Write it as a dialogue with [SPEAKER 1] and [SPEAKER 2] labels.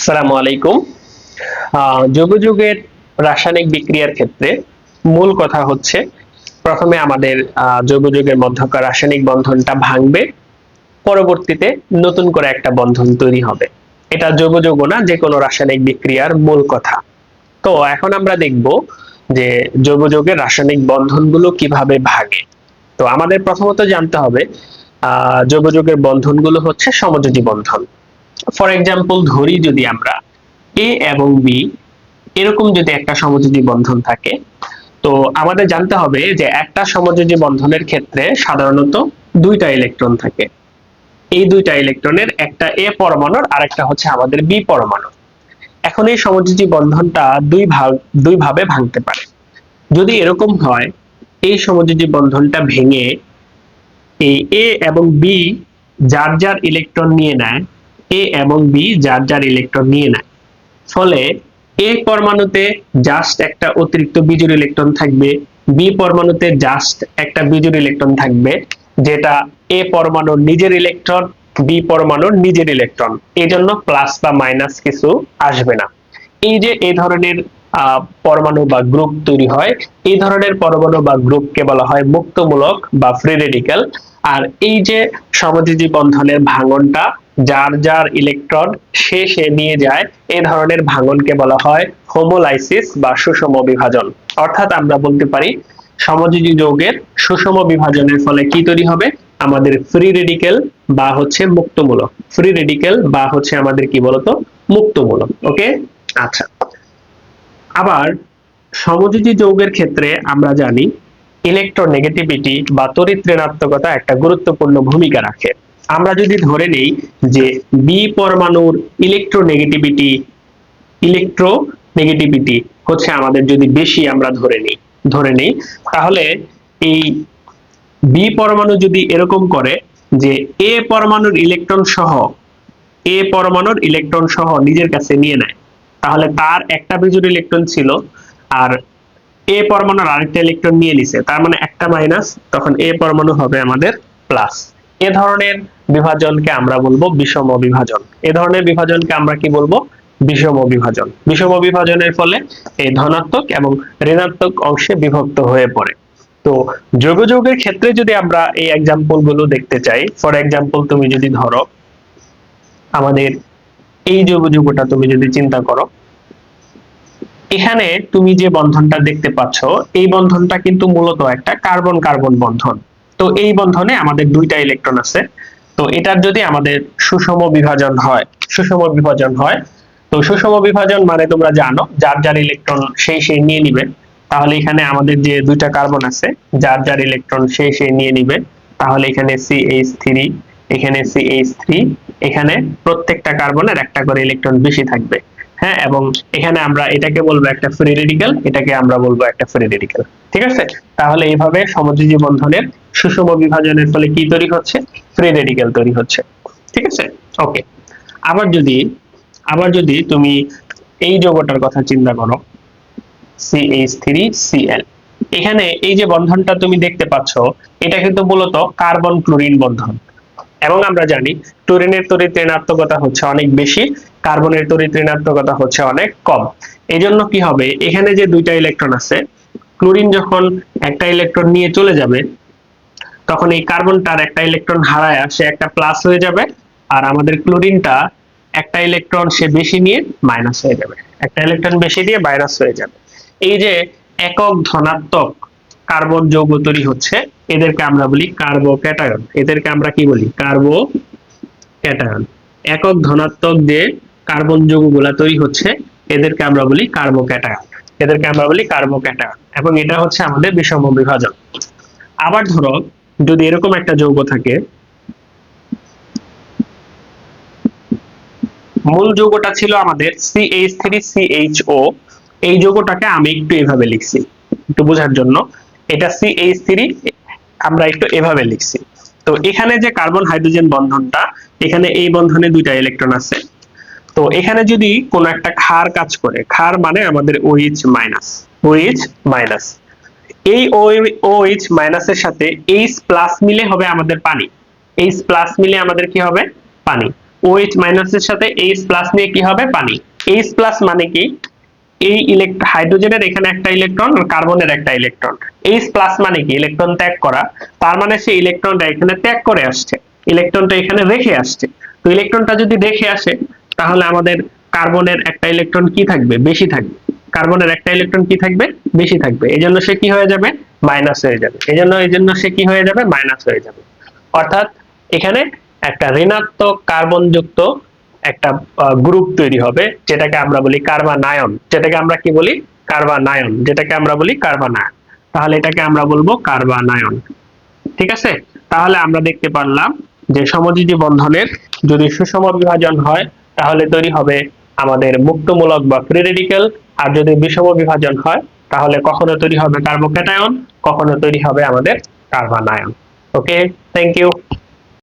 [SPEAKER 1] আসসালামু আলাইকুম। যুগ যুগের রাসায়নিক বিক্রিয়ার ক্ষেত্রে মূল কথা হচ্ছে, প্রথমে আমাদের যৌগ যুগের মধ্যকার রাসায়নিক বন্ধনটা ভাঙবে, পরবর্তীতে নতুন করে একটা বন্ধন তৈরি হবে। এটা যৌগ যৌগ না যে কোনো রাসায়নিক বিক্রিয়ার মূল কথা। তো এখন আমরা দেখব যে যৌগ যৌগের রাসায়নিক বন্ধনগুলো কীভাবে ভাঙে। তো আমাদের প্রথমত জানতে হবে আহ যৌগ যৌগের বন্ধনগুলো হচ্ছে সমযোজী বন্ধন। ফর এক্সাম্পল ধরি যদি আমরা এ এবং বি এরকম যদি একটা সমযোজী বন্ধন থাকে, তো আমাদের জানতে হবে যে একটা সমযোজী বন্ধনের ক্ষেত্রে সাধারণত দুইটা ইলেকট্রন থাকে। এই দুইটা ইলেকট্রনের একটা এ পরমাণুর আর একটা হচ্ছে আমাদের বি পরমাণু এখন এই সমযোজী বন্ধনটা দুই ভাগ, দুই ভাবে ভাঙতে পারে। যদি এরকম হয়, এই সমযোজী বন্ধনটা ভেঙে এই এ এবং বি যার যার ইলেকট্রন নিয়ে নেয় এ এবং বি যার যার ইলেকট্রন নিয়ে নেয়। ফলে এ পরমাণুতে জাস্ট একটা অতিরিক্ত বিজোড় ইলেকট্রন থাকবে বি পরমাণুতে জাস্ট একটা বিজোড় ইলেকট্রন থাকবে, যেটা এ পরমাণুর নিজের ইলেকট্রন বি পরমাণুর নিজের ইলেকট্রন এই জন্য প্লাস বা মাইনাস কিছু আসবে না। এই যে এই ধরনের পরমাণু বা গ্রুপ তৈরি হয় এই ধরনের পরমাণু বা গ্রুপকে বলা হয় মুক্তমূলক বা ফ্রি রেডিক্যাল আর এই যে সমযোজী বন্ধনের ভাঙনটা যার যার ইলেকট্রন সে নিয়ে যায়, এ ধরনের ভাঙনকে বলা হয় হোমোলাইসিস বা সুষম বিভাজন। অর্থাৎ আমরা বলতে পারি, সমযোজী যৌগের সুষম বিভাজনের ফলে কি তৈরি হবে? আমাদের ফ্রি রেডিক্যাল বা হচ্ছে মুক্তমূলক। ফ্রি রেডিক্যাল বা হচ্ছে আমাদের কি বলতো? মুক্তমূলক। ওকে আচ্ছা। আবার, সমযোজী যৌগের ক্ষেত্রে আমরা জানি ইলেকট্রোনেগেটিভিটি বা তড়িৎ ঋণাত্মকতা একটা গুরুত্বপূর্ণ ভূমিকা রাখে। আমরা যদি ধরে নেই যে বি পরমাণুর ইলেকট্রোনেগেটিভিটি ইলেকট্রোনেগেটিভিটি হচ্ছে আমাদের যদি বেশি আমরা ধরে নিই ধরে নিই, তাহলে এই বি পরমাণু যদি এরকম করে যে এ পরমাণুর ইলেকট্রন সহ এ পরমাণুর ইলেকট্রন সহ নিজের কাছে নিয়ে নেয়, তাহলে তার একটা বিজোড় ইলেকট্রন ছিল আর এ পরমাণুর আরেকটা ইলেকট্রন নিয়ে নিছে, তার মানে একটা মাইনাস তখন এ পরমাণু হবে আমাদের প্লাস এ ধরনের বিভাজনকে আমরা বলব বিষম বিভাজন। এ ধরনের বিভাজনকে আমরা কি বলব? বিষম বিভাজন। বিষম বিভাজনের ফলে এই ধনাত্মক এবং ঋণাত্মক অংশে বিভক্ত হয়ে পড়ে। তো যোগ যৌগের ক্ষেত্রে যদি আমরা এই এক্সাম্পলগুলো দেখতে চাই ফর এক্সাম্পল তুমি যদি ধরো, আমাদের এই যোগ যৌগটা তুমি যদি চিন্তা করো, এখানে তুমি যে বন্ধনটা দেখতে পাচ্ছ, এই বন্ধনটা কিন্তু মূলত একটা কার্বন কার্বন বন্ধন। তো এই বন্ধনে আমাদের দুইটা ইলেকট্রন আছে। তো এটার যদি আমাদের সুষম বিভাজন হয়, সুষম বিভাজন হয়, তো সুষম বিভাজন মানে তোমরা জানো, যার যার ইলেকট্রন সেই সেই নিয়ে নিবে। তাহলে এখানে আমাদের যে দুইটা কার্বন আছে, যার যার ইলেকট্রন সেই সেই নিয়ে নিবে। তাহলে এখানে সিএইচ থ্রি এখানে সিএইচ থ্রি এখানে প্রত্যেকটা কার্বনের একটা করে ইলেকট্রন বেশি থাকবে। হ্যাঁ এবং এখানে আমরা এটাকে বলব একটা ফ্রি রেডিক্যাল এটাকে আমরা বলব একটা ফ্রি রেডিক্যাল ঠিক আছে? তাহলে এইভাবে সমযোজী বন্ধনের সুষম বিভাজনের ফলে কি তৈরি হচ্ছে? ফ্রি রেডিক্যাল তৈরি হচ্ছে। ঠিক আছে? ওকে আবার যদি আবার যদি তুমি এই যৌগটার কথা চিন্তা করো CH3Cl এখানে এই যে বন্ধনটা তুমি দেখতে পাচ্ছ, এটা কিন্তু মূলত কার্বন ক্লোরিন বন্ধন। এবং আমরা জানি ক্লোরিনের তড়িৎ ঋণাত্মকতা হচ্ছে অনেক বেশি, কার্বনের তড়িৎ ঋণাত্মকতা হচ্ছে অনেক কম। এই জন্য কি হবে? এখানে যে দুইটা ইলেকট্রন আছে, ক্লোরিন যখন একটা ইলেকট্রন নিয়ে চলে যাবে তখন এই কার্বনটার একটা ইলেকট্রন হারায়, সে একটা প্লাস হয়ে যাবে আর আমাদের ক্লোরিনটা একটা ইলেকট্রন সে বেশি নিয়ে মাইনাস হয়ে যাবে। একটা ইলেকট্রন বেশি দিয়ে মাইনাস হয়ে যাবে। এই যে একক ধনাত্মক কার্বন যৌগ তৈরি হচ্ছে, এদেরকে আমরা বলি কার্বো ক্যাটায়ন এদেরকে আমরা কি বলি? কার্বো ক্যাটায়ন একক ধনাত্মক যে কার্বন যৌগগুলা তৈরি হচ্ছে, এদেরকে আমরা বলি কার্বো ক্যাটায়ন এদেরকে আমরা বলি কার্বো ক্যাটায়ন এবং এটা হচ্ছে আমাদের বিষম বিভাজন। আবার ধরো যদি এরকম একটা যৌগ থাকে, মূল যৌগটা ছিল আমাদের CH3CHO এই যৌগটাকে আমি একটু এভাবে লিখছি, একটু বোঝার জন্য। এটা CH3 আমরা একটু এভাবে লিখছি। তো এখানে যে কার্বন হাইড্রোজেন বন্ধনটা, এখানে এই বন্ধনে দুইটা ইলেকট্রন আছে। তো এখানে যদি কোনো একটা ক্ষার কাজ করে, ক্ষার মানে আমাদের OH OH এই OH মাইনাসের সাথে H প্লাস মিলে হবে আমাদের পানি। H প্লাস মিলে আমাদের কি হবে? পানি। ওএইচ মাইনাসের সাথে এইচ প্লাস নিয়ে কি হবে? পানি। এইচ প্লাস মানে কি? এই ইলেকট্রন হাইড্রোজেনের এখানে একটা ইলেকট্রন আর কার্বনের একটা ইলেকট্রন এইচ প্লাস মানে কি? ইলেকট্রন ত্যাগ করা। তার মানে সেই ইলেকট্রনটা এখানে ত্যাগ করে আসছে। ইলেকট্রনটা এখানে রেখে আসছে। তো ইলেকট্রনটা যদি রেখে আসে, তাহলে আমাদের কার্বনের একটা ইলেকট্রন কি থাকবে? বেশি থাকবে। কার্বনের একটা ইলেকট্রন কি থাকবে? বেশি থাকবে। এই জন্য সে কি হয়ে যাবে? মাইনাস হয়ে যাবে। এই জন্য এই জন্য সে কি হয়ে যাবে? মাইনাস হয়ে যাবে। অর্থাৎ এখানে একটা ঋণাত্মক কার্বন যুক্ত একটা গ্রুপ তৈরি হবে, যেটাকে আমরা বলি কার্বানায়ন। যেটাকে আমরা কি বলি? কার্বানায়ন। যেটাকে আমরা বলি কার্বানায়ন। তাহলে এটাকে আমরা বলব কার্বানায়ন। ঠিক আছে? তাহলে আমরা দেখতে পারলাম যে সমযোজী বন্ধনের যদি সুষম বিভাজন হয়, তাহলে তৈরি হবে আমাদের মুক্তমূলক বা ফ্রি রেডিক্যাল আর যদি বিষম বিভাজন হয়, তাহলে কখনো তৈরি হবে কার্বোক্যাটায়ন কখনো তৈরি হবে আমাদের কার্বানায়ন। Okay thank you